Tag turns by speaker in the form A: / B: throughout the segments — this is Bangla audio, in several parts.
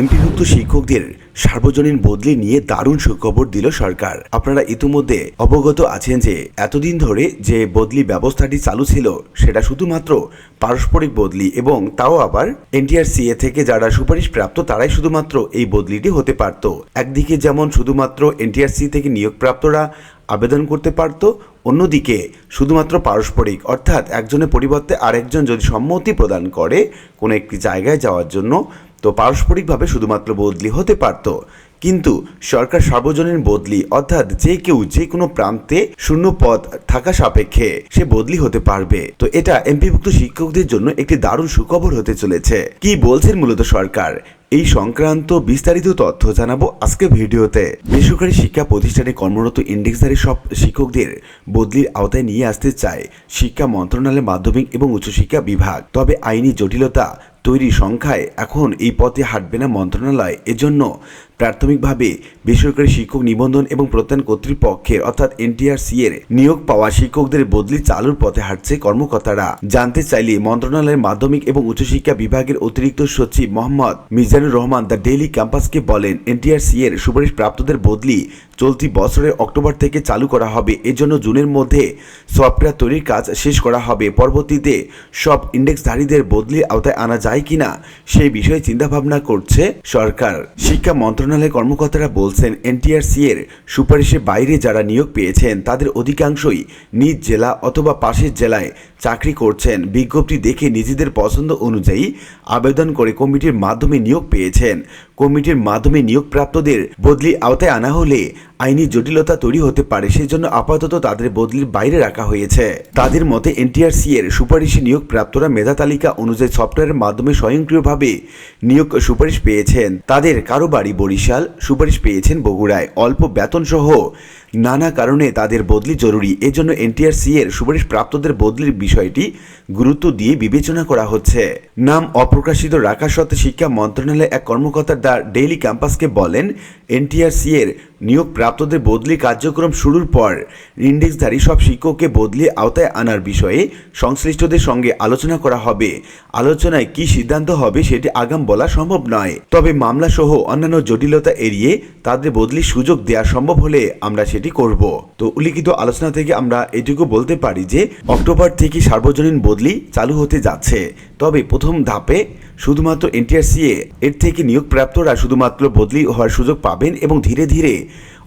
A: এমপিভুক্ত শিক্ষকদের সার্বজনীন বদলি নিয়ে দারুণ সুখবর দিল সরকার। আপনারা ইতিমধ্যে অবগত আছেন যে, এতদিন ধরে যে বদলি ব্যবস্থাটি চালু ছিল, সেটা শুধুমাত্র পারস্পরিক বদলি এবং তাও আবার এনটিআরসিএ থেকে যারা সুপারিশ প্রাপ্ত, তারাই শুধুমাত্র এই বদলিটি হতে পারত। একদিকে যেমন শুধুমাত্র এনটিআরসি থেকে নিয়োগপ্রাপ্তরা আবেদন করতে পারত, অন্যদিকে শুধুমাত্র পারস্পরিক, অর্থাৎ একজনের পরিবর্তে আরেকজন যদি সম্মতি প্রদান করে কোনো একটি জায়গায় যাওয়ার জন্য তো পারস্পরিকভাবে শুধুমাত্র বদলি হতে পারত। কিন্তু সরকার সার্বজনীন বদলি, অর্থাৎ যে কেউ যে কোনো প্রান্তে শূন্য পদ থাকা সাপেক্ষে সে বদলি হতে পারবে। তো এটা এমপিভুক্ত শিক্ষকদের জন্য একটি দারুণ সুখবর হতে চলেছে। কি বলছেন মূলত সরকার? এই সংক্রান্ত বিস্তারিত তথ্য জানাব আজকে ভিডিওতে। বেসরকারি শিক্ষা প্রতিষ্ঠানে কর্মরত ইন্ডেক্সধারী সব শিক্ষকদের বদলির আওতায় নিয়ে আসতে চায় শিক্ষা মন্ত্রণালয়ের মাধ্যমিক এবং উচ্চশিক্ষা বিভাগ। তবে আইনি জটিলতা তৈরি সংখ্যায় এখন এই পথে হাঁটবে না মন্ত্রণালয়। এজন্য প্রাথমিকভাবে বেসরকারি শিক্ষক নিবন্ধন এবং প্রত্যয়ন কর্তৃপক্ষের অর্থাৎ এনটিআরসি এর নিয়োগ পাওয়া শিক্ষকদের বদলি চালুর পথে হাঁটছে কর্মকর্তারা। জানতে চাইলে মন্ত্রণালয়ের মাধ্যমিক এবং উচ্চশিক্ষা বিভাগের অতিরিক্ত সচিব মোহাম্মদ মিজানুর রহমান দ্য ডেইলি ক্যাম্পাসকে বলেন, এনটিআরসি এর সুপারিশ প্রাপ্তদের বদলি চলতি বছরের অক্টোবর থেকে চালু করা হবে। এজন্য জুনের মধ্যে সফটওয়্যার তৈরির কাজ শেষ করা হবে। পরবর্তীতে সব ইন্ডেক্সধারীদের বদলির আওতায় আনা যায় কিনা সেই বিষয়ে চিন্তাভাবনা করছে সরকার। শিক্ষা মন্ত্রণালয়ের কর্মকর্তারা বলছেন, এনটিআরসি এর সুপারিশের বাইরে যারা নিয়োগ পেয়েছেন, তাদের অধিকাংশই নিজ জেলা অথবা পাশের জেলায় চাকরি করছেন। বিজ্ঞপ্তি দেখে নিজেদের পছন্দ অনুযায়ী আবেদন করে কমিটির মাধ্যমে নিয়োগ পেয়েছেন। কমিটির মাধ্যমে নিয়োগপ্রাপ্তদের বদলি আওতায় আনা হলে আইনি জটিলতা তৈরি হতে পারে, সেজন্য আপাতত তাদের বদলির বাইরে রাখা হয়েছে। তাদের মতে, এনটিআরসি এর সুপারিশে নিয়োগ প্রাপ্তরা মেধা তালিকা অনুযায়ী সফটওয়্যারের মাধ্যমে স্বয়ংক্রিয়ভাবে নিয়োগ সুপারিশ পেয়েছেন। তাদের কারও বাড়ি বরিশাল সুপারিশ পেয়েছেন বগুড়ায়। অল্প বেতন সহ নানা কারণে তাদের বদলি জরুরি। এজন্য এনটিআরসি এর সুপারিশ প্রাপ্তদের বদলির বিষয়টি গুরুত্ব দিয়ে বিবেচনা করা হচ্ছে। নাম অপ্রকাশিত রাখা সত্ত্বে শিক্ষা মন্ত্রণালয়ের এক কর্মকর্তা দ্য ডেইলি ক্যাম্পাসকে বলেন, এনটিআরসি এর নিয়োগ প্রাপ্তদের বদলি কার্যক্রম শুরুর পর ইন্ডেক্সধারী সব শিক্ষককে বদলি আওতায় আনার বিষয়ে সংশ্লিষ্টদের সঙ্গে আলোচনা করা হবে। আলোচনায় কি সিদ্ধান্ত হবে সেটি আগাম বলা সম্ভব নয়। তবে মামলা সহ অন্যান্য জটিলতা এড়িয়ে তাদের বদলির সুযোগ দেওয়া সম্ভব হলে আমরা সেটি করব। তো উল্লিখিত আলোচনা থেকে আমরা এটুকু বলতে পারি যে, অক্টোবর থেকে সার্বজনীন বদলি চালু হতে যাচ্ছে। তবে প্রথম ধাপে শুধুমাত্র এনটিআরসিএ এর থেকে নিয়োগপ্রাপ্তরা শুধুমাত্র বদলি হওয়ার সুযোগ পাবেন এবং ধীরে ধীরে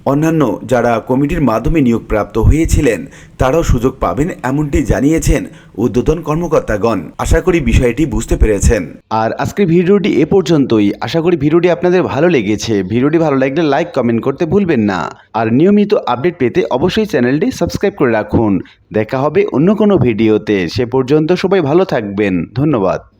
A: অন্যান্য যারা কমিটির মাধ্যমে নিয়োগপ্রাপ্ত হয়েছিলেন, তারাও সুযোগ পাবেন এমনটি জানিয়েছেন উদ্বোধন কর্মকর্তাগণ। আশা করি বিষয়টি বুঝতে পেরেছেন।
B: আর আজকের ভিডিওটি এ পর্যন্তই। আশা করি ভিডিওটি আপনাদের ভালো লেগেছে। ভিডিওটি ভালো লাগলে লাইক, কমেন্ট করতে ভুলবেন না। আর নিয়মিত আপডেট পেতে অবশ্যই চ্যানেলটি সাবস্ক্রাইব করে রাখুন। দেখা হবে অন্য কোনো ভিডিওতে। সে পর্যন্ত সবাই ভালো থাকবেন। ধন্যবাদ।